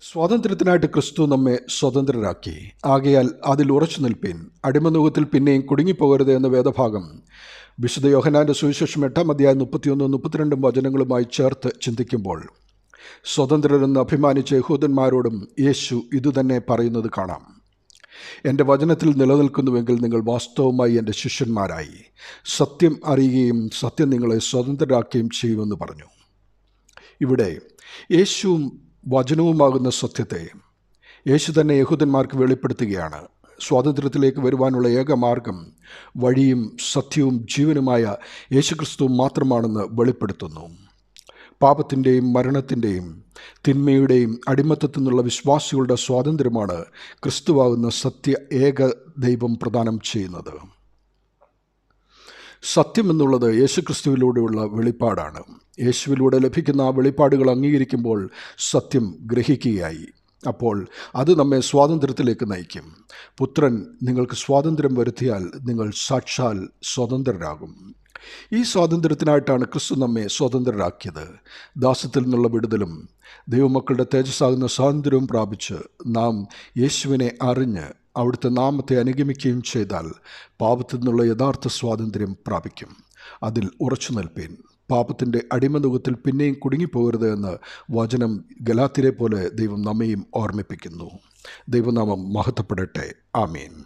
സ്വാതന്ത്ര്യത്തിനായിട്ട് ക്രിസ്തു നമ്മെ സ്വതന്ത്രരാക്കി. ആകയാൽ അതിൽ ഉറച്ചു നിൽപ്പീൻ. അടിമനുഖത്തിൽ പിന്നെയും കുടുങ്ങിപ്പോകരുത് എന്ന വേദഭാഗം. വിശുദ്ധ യോഹനാന്റെ സുവിശേഷം എട്ടാം അധ്യായം മുപ്പത്തിയൊന്നും മുപ്പത്തിരണ്ടും വചനങ്ങളുമായി ചേർത്ത് ചിന്തിക്കുമ്പോൾ സ്വതന്ത്രരെന്ന് അഭിമാനിച്ച യഹൂദന്മാരോടും യേശു ഇതുതന്നെ പറയുന്നത് കാണാം. എന്റെ വചനത്തിൽ നിലനിൽക്കുന്നുവെങ്കിൽ നിങ്ങൾ വാസ്തവമായി എന്റെ ശിഷ്യന്മാരായി. സത്യം അറിയുകയും സത്യം നിങ്ങളെ സ്വതന്ത്രരാക്കുകയും ചെയ്യുമെന്ന് പറഞ്ഞു. ഇവിടെ യേശുവും വചനവുമാകുന്ന സത്യത്തെ യേശു തന്നെ യഹൂദന്മാർക്ക് വെളിപ്പെടുത്തുകയാണ്. സ്വാതന്ത്ര്യത്തിലേക്ക് വരുവാനുള്ള ഏക മാർഗം വഴിയും സത്യവും ജീവനുമായ യേശുക്രിസ്തു മാത്രമാണെന്ന് വെളിപ്പെടുത്തുന്നു. പാപത്തിന്റെയും മരണത്തിന്റെയും തിന്മയുടെയും അടിമത്തത്തിൽ നിന്നുള്ള വിശ്വാസികളുടെ സ്വാതന്ത്ര്യമാണ് ക്രിസ്തുവാകുന്ന സത്യ ഏക ദൈവം പ്രദാനം ചെയ്യുന്നത്. സത്യം എന്നുള്ളത് യേശുക്രിസ്തുവിലൂടെയുള്ള വെളിപ്പാടാണ്. യേശുവിലൂടെ ലഭിക്കുന്ന ആ വെളിപ്പാടുകൾ അംഗീകരിക്കുമ്പോൾ സത്യം ഗ്രഹിക്കുകയായി. അപ്പോൾ അത് നമ്മെ സ്വാതന്ത്ര്യത്തിലേക്ക് നയിക്കും. പുത്രൻ നിങ്ങൾക്ക് സ്വാതന്ത്ര്യം വരുത്തിയാൽ നിങ്ങൾ സാക്ഷാൽ സ്വതന്ത്രരാകും. ഈ സ്വാതന്ത്ര്യത്തിനായിട്ടാണ് ക്രിസ്തു നമ്മെ സ്വതന്ത്രരാക്കിയത്. ദാസത്തിൽ നിന്നുള്ള വിടുതലും ദൈവമക്കളുടെ തേജസ്സാകുന്ന സ്വാതന്ത്ര്യവും പ്രാപിച്ച് നാം യേശുവിനെ അറിഞ്ഞ് അവിടുത്തെ നാമത്തെ അനുഗമിക്കുകയും ചെയ്താൽ പാപത്തിൽ നിന്നുള്ള യഥാർത്ഥ സ്വാതന്ത്ര്യം പ്രാപിക്കും. അതിൽ ഉറച്ചു നിൽപ്പീൻ. പാപത്തിന്റെ അടിമനുഖത്തിൽ പിന്നെയും കുടുങ്ങിപ്പോകരുത് എന്ന് വചനം ഗലാത്തിരെ പോലെ ദൈവം നമ്മയും ഓർമ്മിപ്പിക്കുന്നു. ദൈവനാമം മഹത്വപ്പെടട്ടെ. ആമീൻ.